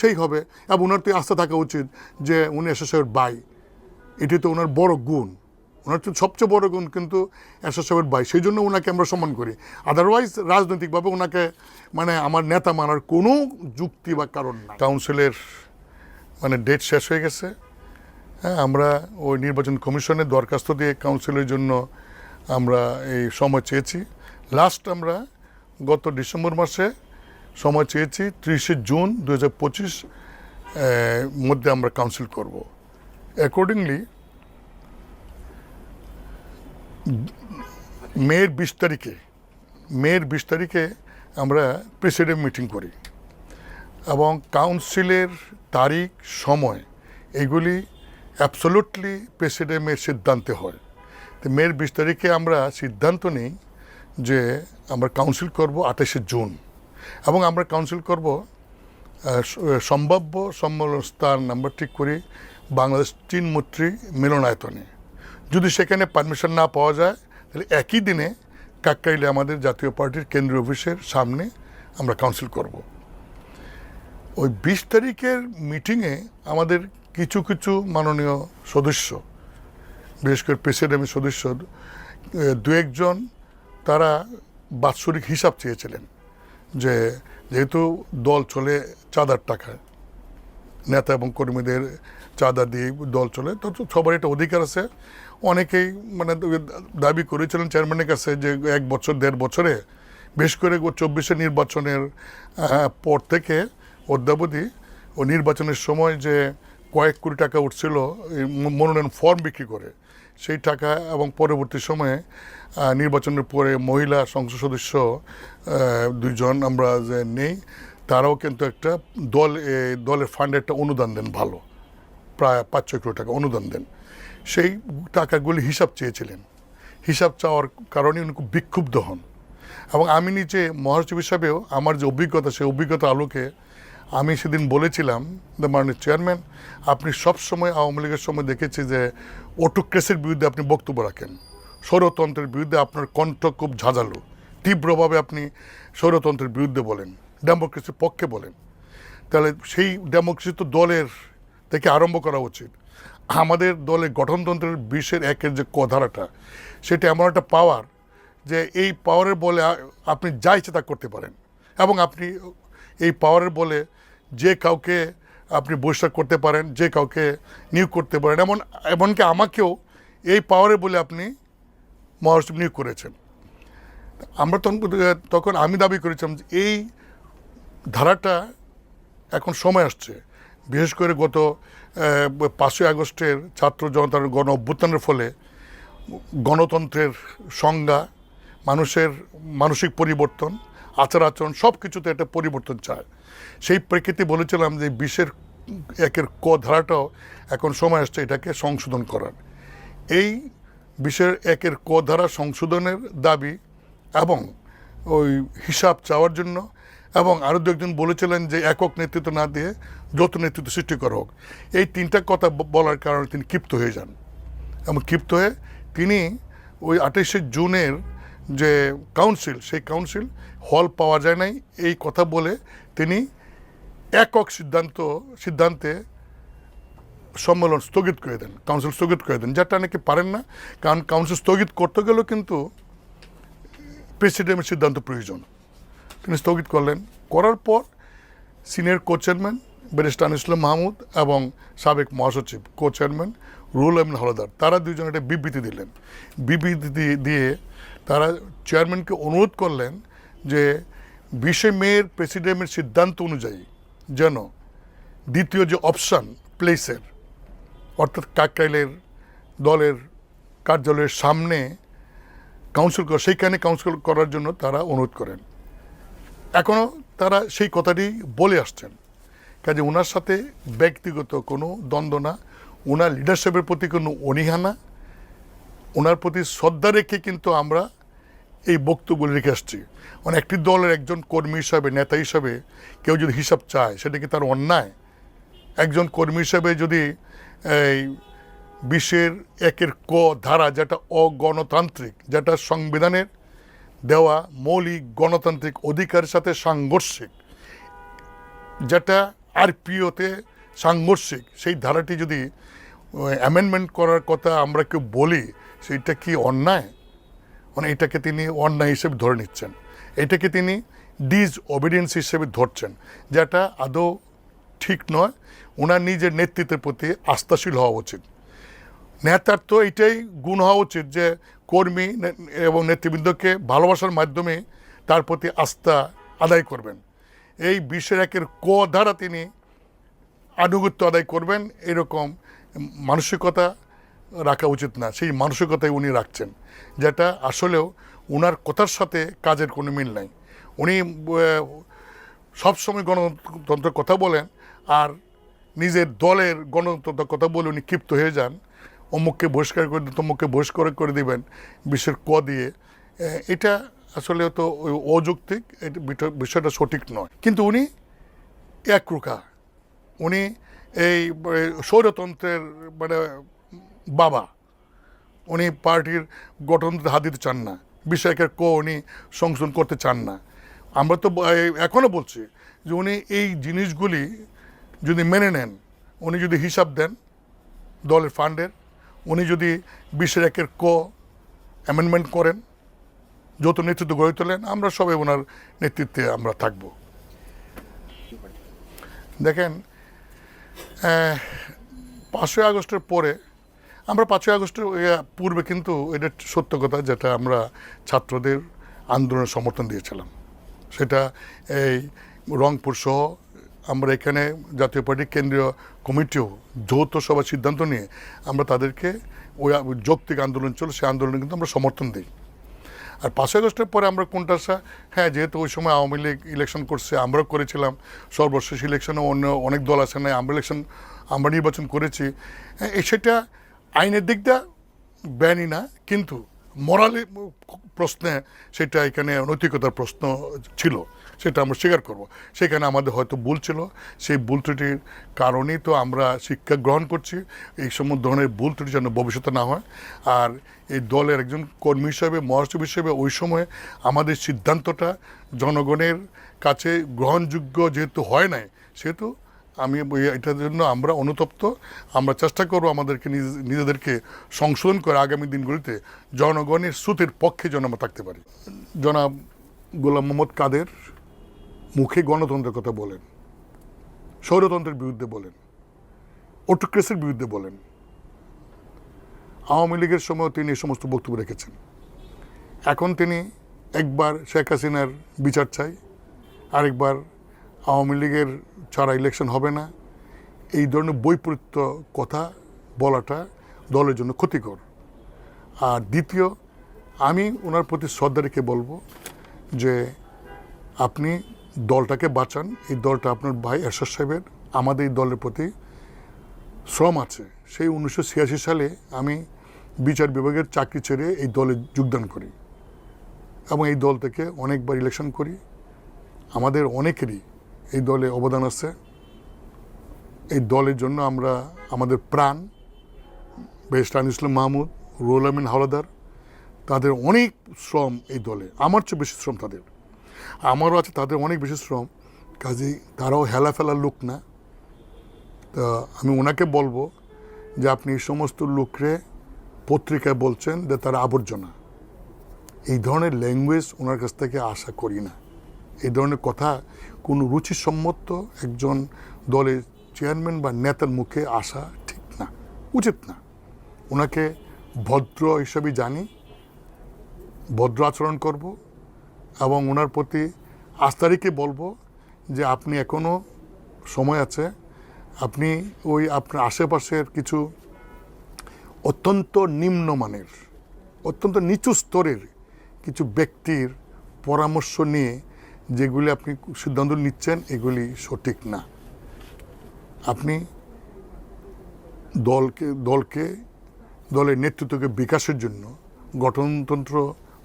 সেই হবে। এবং ওনার তো আস্থা থাকা উচিত যে উনি এসএসএফের বাই। এটি তো ওনার বড় গুণ। ওনার তো সবচেয়ে বড় গুণ কিন্তু এসএসএফের বাই। সেই জন্য ওনাকে আমরা সম্মান করি। আদারওয়াইজ রাজনৈতিকভাবে ওনাকে মানে আমার নেতা মানার কোনো যুক্তি বা কারণ না কাউন্সিলের মানে ডেট শেষ হয়ে গেছে। হ্যাঁ আমরা ওই নির্বাচন কমিশনের দরখাস্ত দিয়ে কাউন্সিলের জন্য আমরা এই সময় চেয়েছি। লাস্ট আমরা গত ডিসেম্বর মাসে সময় চেয়েছি, ত্রিশে জুন দু হাজার পঁচিশ মধ্যে আমরা কাউন্সিল করব। অ্যাকর্ডিংলি মেয়ের বিশ তারিখে মেয়ের বিশ তারিখে আমরা প্রেসিডেন্ট মিটিং করি এবং কাউন্সিলের তারিখ, সময়, এগুলি অ্যাবসোলুটলি প্রেসিডেন্টের সিদ্ধান্তে হয়। তো মেয়ের বিশ তারিখে আমরা সিদ্ধান্ত নিই যে আমরা কাউন্সিল করব আঠাশে জুন। এবং আমরা কাউন্সিল করব সম্ভাব্য সম্মেলন স্থান নাম্বার ঠিক করি, বাংলাদেশ চীন মৈত্রী মিলনায়তনে। যদি সেখানে পারমিশন না পাওয়া যায়, তাহলে একই দিনে কাকরাইলে আমাদের জাতীয় পার্টির কেন্দ্রীয় অফিসের সামনে আমরা কাউন্সিল করব। ওই বিশ তারিখের মিটিংয়ে আমাদের কিছু কিছু মাননীয় সদস্য, বিশেষ করে প্রেসিডেন্টের সদস্য দু একজন তারা বাৎসরিক হিসাব চেয়েছিলেন। যে যেহেতু দল চলে চাঁদার টাকায়, নেতা এবং কর্মীদের চাঁদা দিয়ে দল চলে, তো সবার একটা অধিকার আছে। অনেকেই মানে দাবি করেছিলেন চেয়ারম্যানের কাছে যে এক বছর, দেড় বছরে, বেশ করে চব্বিশে নির্বাচনের পর থেকে অদ্যাবধি ও নির্বাচনের সময় যে কয়েক কোটি টাকা উঠছিল মনোনয়ন ফর্ম বিক্রি করে সেই টাকা এবং পরবর্তী সময়ে নির্বাচনের পরে মহিলা সংসদ সদস্য দুইজন আমরা যে নেই, তারাও কিন্তু একটা দল দলের ফান্ডে একটা অনুদান দেন ভালো। প্রায় পাঁচ, ছয় কোটি টাকা অনুদান দেন। সেই টাকাগুলি হিসাব চেয়েছিলেন। হিসাব চাওয়ার কারণে উনি খুব বিক্ষুব্ধ হন। এবং আমি নিজে মহাসচিব হিসাবেও আমার যে অভিজ্ঞতা, সেই অভিজ্ঞতা আলোকে আমি সেদিন বলেছিলাম দ্য মাননীয় চেয়ারম্যান আপনি সব সময় আওয়ামী লীগের সময় দেখেছি যে অটোক্রেসের বিরুদ্ধে আপনি বক্তব্য রাখেন। সৌরতন্ত্রের বিরুদ্ধে আপনার কণ্ঠ খুব ঝাঁঝালো। তীব্রভাবে আপনি সৌরতন্ত্রের বিরুদ্ধে বলেন, ডেমোক্রেসির পক্ষে বলেন। তাহলে সেই ডেমোক্রেসি তো দলের থেকে আরম্ভ করা উচিত। আমাদের দলের গঠনতন্ত্রের বিশের একের যে কধারাটা সেটা এমন একটা পাওয়ার যে এই পাওয়ারের বলে আপনি যা ইচ্ছে তা করতে পারেন। এবং আপনি এই পাওয়ারের বলে যে কাউকে আপনি বহিষ্কার করতে পারেন, যে কাউকে নিয়োগ করতে পারেন, এমন, এমনকি আমাকেও এই পাওয়ারে বলে আপনি মহাসচিব নিয়োগ করেছেন। আমরা তখন তখন আমি দাবি করেছিলাম যে এই ধারাটা এখন সময় আসছে। বিশেষ করে গত পাঁচই আগস্টের ছাত্র জনতার গণ অভ্যুত্থানের ফলে গণতন্ত্রের সংজ্ঞা, মানুষের মানসিক পরিবর্তন আচার আচরণ সব কিছুতে একটা পরিবর্তন চায়। সেই প্রেক্ষিতে বলেছিলাম যে বিশের একের ক ধারাটাও এখন সময় আসছে এটাকে সংশোধন করার। এই বিশের একের ক ধারা সংশোধনের দাবি এবং ওই হিসাব চাওয়ার জন্য এবং আরও দু একজন বলেছিলেন যে একক নেতৃত্ব না দিয়ে যৌথ নেতৃত্ব সৃষ্টি করা হোক। এই তিনটা কথা বলার কারণে তিনি ক্ষিপ্ত হয়ে যান। এবং ক্ষিপ্ত হয়ে তিনি ওই আঠাশে জুনের যে কাউন্সিল সেই কাউন্সিল হল পাওয়া যায় নাই। এই কথা বলে তিনি একক সিদ্ধান্ত, সিদ্ধান্তে সম্মেলন স্থগিত করে দেন কাউন্সিল স্থগিত করে দেন। যেটা নাকি পারেন না, কারণ কাউন্সিল স্থগিত করতে গেলেও কিন্তু প্রেসিডেন্টের সিদ্ধান্ত প্রয়োজন। তিনি স্থগিত করলেন। করার পর senior co chairman barrister Islam Mahmud এবং সাবেক মহাসচিব কো চেয়ারম্যান রুল আমিন হলদার তারা দুজন একটা বিবৃতি দিলেন। বিবৃতি দিয়ে তারা চেয়ারম্যানকে অনুরোধ করলেন যে বিশে মেয়ের প্রেসিডেন্টের সিদ্ধান্ত অনুযায়ী যেন দ্বিতীয় যে অপশান প্লেসের অর্থাৎ কাকরাইলের দলের কার্যালয়ের সামনে কাউন্সিল সেইখানে কাউন্সিল করার জন্য তারা অনুরোধ করেন। এখনও তারা সেই কথাটি বলে আসছেন। কাজে ওনার সাথে ব্যক্তিগত কোনো দ্বন্দ্ব না। ওনার লিডারশিপের প্রতি কোনো অনীহা না। ওনার প্রতি শ্রদ্ধা রেখে কিন্তু আমরা এই বক্তব্যগুলি রেখে আসছি। মানে একটি দলের একজন কর্মী হিসাবে, নেতা হিসাবে কেউ যদি হিসাব চায়, সেটা কি তার অন্যায়? একজন কর্মী হিসাবে যদি এই বিশ্বের একের ক ধারা, যেটা অগণতান্ত্রিক, যেটা সংবিধানের দেওয়া মৌলিক গণতান্ত্রিক অধিকারের সাথে সাংঘর্ষিক, যেটা আরপিওতে সাংঘর্ষিক, সেই ধারাটি যদি অ্যামেন্ডমেন্ট করার কথা আমরা কেউ বলি সেইটা কি অন্যায়? মানে এটাকে তিনি অন্যায় হিসেবে ধরে নিচ্ছেন। এটাকে তিনি ডিজ অবিডিয়েন্স হিসেবে ধরছেন, যেটা আদৌ ঠিক নয়। ওনার নিজের নেতৃত্বের প্রতি আস্থাশীল হওয়া উচিত। নেতার তো এটাই গুণ হওয়া উচিত যে কর্মী এবং নেতৃবৃন্দকে ভালোবাসার মাধ্যমে তার প্রতি আস্থা আদায় করবেন। এই বিশ্বের একের ক দ্বারা তিনি আনুগত্য আদায় করবেন, এরকম মানসিকতা রাখা উচিত না সেই মানসিকতাই উনি রাখছেন যেটা আসলেও ওনার কথার সাথে কাজের কোনো মিল নাই। উনি সবসময় গণতন্ত্রের কথা বলেন আর নিজের দলের গণতন্ত্রের কথা বলে উনি ক্ষিপ্ত হয়ে যান অমুককে বহিষ্কার করে দিন তমুককে বহিষ্কার করে দিবেন বিশ্বের ক দিয়ে। এটা আসলে তো অযৌক্তিক বিষয়টা সঠিক নয়। কিন্তু উনি একরুখা উনি এই এ, স্বৈরতন্ত্রের মানে বাবা। উনি পার্টির গঠনতে হাত দিতে চান না। বিষয়কের ক উনি সংশোধন করতে চান না। আমরা তো এখনও বলছি যে উনি এই জিনিসগুলি যদি মেনে নেন, উনি যদি হিসাব দেন দলের ফান্ডের, উনি যদি বিশ্বের একের ক অ্যামেন্ডমেন্ট করেন যত নেতৃত্ব গড়ে তোলেন, আমরা সবাই ওনার নেতৃত্বে আমরা থাকব। দেখেন পাঁচই আগস্টের পরে আমরা পাঁচই আগস্টের পূর্বে কিন্তু এটা সত্য কথা যেটা আমরা ছাত্রদের আন্দোলনের সমর্থন দিয়েছিলাম। সেটা এই রংপুর সহ আমরা এখানে জাতীয় পার্টির কেন্দ্রীয় কমিটিও যৌথ সভা সিদ্ধান্ত নিয়ে আমরা তাদেরকে ওই যৌক্তিক আন্দোলন চলে সেই আন্দোলনে কিন্তু আমরা সমর্থন দিই। আর পাঁচই আগস্টের পরে আমরা কোনটা সা- হ্যাঁ যেহেতু ওই সময় আওয়ামী লীগ ইলেকশন করছে আমরাও করেছিলাম। সর্বশেষ ইলেকশনে অন্য অনেক দল আছে না আমরা ইলেকশন আমরা নির্বাচন করেছি। হ্যাঁ, সেটা আইনের দিকটা ব্যানই না, কিন্তু মরালি প্রশ্নে সেটা এখানে নৈতিকতার প্রশ্ন ছিল, সেটা আমরা স্বীকার করব। সেখানে আমাদের হয়তো ভুল ছিল। সেই ভুল ত্রুটির কারণেই তো আমরা শিক্ষা গ্রহণ করছি। এই সমস্ত ধরনের ভুল ত্রুটি যেন ভবিষ্যতে না হয়। আর এই দলের একজন কর্মী হিসাবে, মহাসচিব হিসেবে ওই সময়ে আমাদের সিদ্ধান্তটা জনগণের কাছে গ্রহণযোগ্য যেহেতু হয় নাই, সেহেতু আমি এটার জন্য আমরা অনুতপ্ত। আমরা চেষ্টা করব আমাদেরকে নিজ- নিজেদেরকে সংশোধন করে আগামী দিনগুলিতে জনগণের স্রোতের পক্ষে যেন আমরা থাকতে পারি। জনাব গোলাম মোহাম্মদ কাদের মুখে গণতন্ত্রের কথা বলেন সৌরতন্ত্রের বিরুদ্ধে বলেন অটোক্রেসির বিরুদ্ধে বলেন। আওয়ামী লীগের সময় তিনি এই সমস্ত বক্তব্য রেখেছেন। এখন তিনি একবার শেখ হাসিনার বিচার চাই আরেকবার আওয়ামী লীগের ছাড়া ইলেকশন হবে না। এই ধরনের বৈপরীত্য কথা বলাটা দলের জন্য ক্ষতিকর। আর দ্বিতীয়, আমি ওনার প্রতি শ্রদ্ধা রেখে বলব যে আপনি দলটাকে বাঁচান। এই দলটা আপনার ভাই এরশাদ সাহেবের, আমাদের এই দলের প্রতি শ্রম আছে। সেই উনিশশো ছিয়াশি সালে আমি বিচার বিভাগের চাকরি ছেড়ে এই দলে যোগদান করি এবং এই দল থেকে অনেকবার ইলেকশন করি। আমাদের অনেকেরই এই দলে অবদান আছে। এই দলের জন্য আমরা আমাদের প্রাণ বেস্টান ইসলাম মাহমুদ, রুহুল আমিন হাওলাদার, তাদের অনেক শ্রম এই দলে। আমার চেয়ে বেশি শ্রম তাদের। আমারও আছে তাদের অনেক বেশি শ্রম। কাজেই তারাও হেলা ফেলার লোক না। তা আমি ওনাকে বলব যে আপনি এই সমস্ত লোকরে পত্রিকায় বলছেন যে তারা আবর্জনা। এই ধরনের ল্যাঙ্গুয়েজ ওনার কাছ থেকে আশা করি না। এই ধরনের কথা কোনো রুচিসম্মত একজন দলের চেয়ারম্যান বা নেতার মুখে আসা ঠিক না, উচিত না। ওনাকে ভদ্র হিসাবে জানি, ভদ্র আচরণ করব এবং ওনার প্রতি আস্থা রেখে বলব যে আপনি এখনও সময় আছে, আপনি ওই আপনার আশেপাশের কিছু অত্যন্ত নিম্নমানের অত্যন্ত নিচু স্তরের কিছু ব্যক্তির পরামর্শ নিয়ে যেগুলি আপনি সিদ্ধান্ত নিচ্ছেন, এগুলি সঠিক না। আপনি দলকে দলকে, দলের নেতৃত্বকে বিকাশের জন্য গঠনতন্ত্র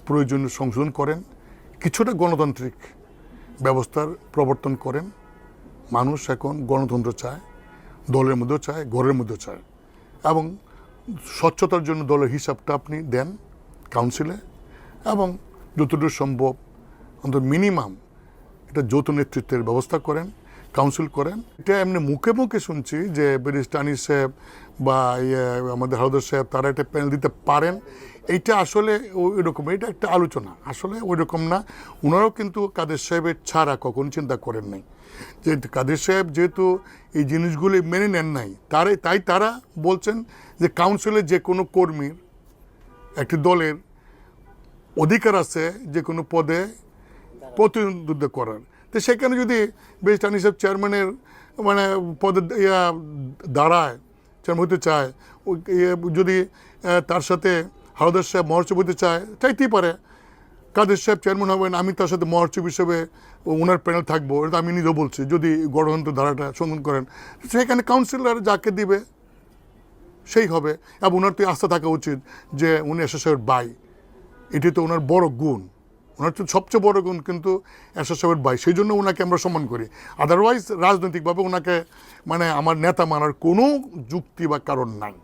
প্রয়োজনীয় সংশোধন করেন, কিছুটা গণতান্ত্রিক ব্যবস্থার প্রবর্তন করেন। মানুষ এখন গণতন্ত্র চায়, দলের মধ্যেও চায়, ঘরের মধ্যেও চায় এবং স্বচ্ছতার জন্য দলের হিসাবটা আপনি দেন কাউন্সিলে এবং যতটুকু সম্ভব, অন্তত মিনিমাম এটা যৌথ নেতৃত্বের ব্যবস্থা করেন কাউন্সিল করেন। এটা এমনি মুখে মুখে শুনছি যে ব্যারিস্টার আনিস সাহেব বা ইয়ে আমাদের হারদর সাহেব, তারা একটা প্যানেল দিতে পারেন। এইটা আসলে ওই রকম এটা একটা আলোচনা। আসলে ওই রকম না। ওনারাও কিন্তু কাদের সাহেবের ছাড়া কখন চিন্তা করেন নাই। যে কাদের সাহেব যেহেতু এই জিনিসগুলি মেনে নেন নাই তারাই তাই তারা বলছেন যে কাউন্সিলে যে কোনো কর্মীর, একটি দলের অধিকার আছে যে কোনো পদে প্রতিনিধিত্ব করার। তো সেখানে যদি বেশ টানি সাহেব চেয়ারম্যানের মানে পদে ইয়া দাঁড়ায়, চেয়ারম্যান হতে চায় যদি তার সাথে হাওদার সাহেব মহোৎসব হতে চায়, চাইতেই পারে। কাদের সাহেব চেয়ারম্যান হবেন, আমি তার সাথে মহোৎসব হিসেবে ওনার প্যানেল থাকব, এটা আমি নিজেও বলছি, যদি গণতন্ত্র ধারাটা সংশোধন করেন। সেখানে কাউন্সিলর যাকে দিবে, সেই হবে। এবং ওনার তো আস্থা থাকা উচিত যে উনি এস সাহেবের বাই। এটি তো ওনার বড় গুণ। ওনার তো সবচেয়ে বড় গুণ কিন্তু এস সাহেবের বাই সেই জন্য ওনাকে আমরা সম্মান করি। আদারওয়াইজ রাজনৈতিকভাবে ওনাকে মানে আমার নেতা মানার কোনো যুক্তি বা কারণ নাই।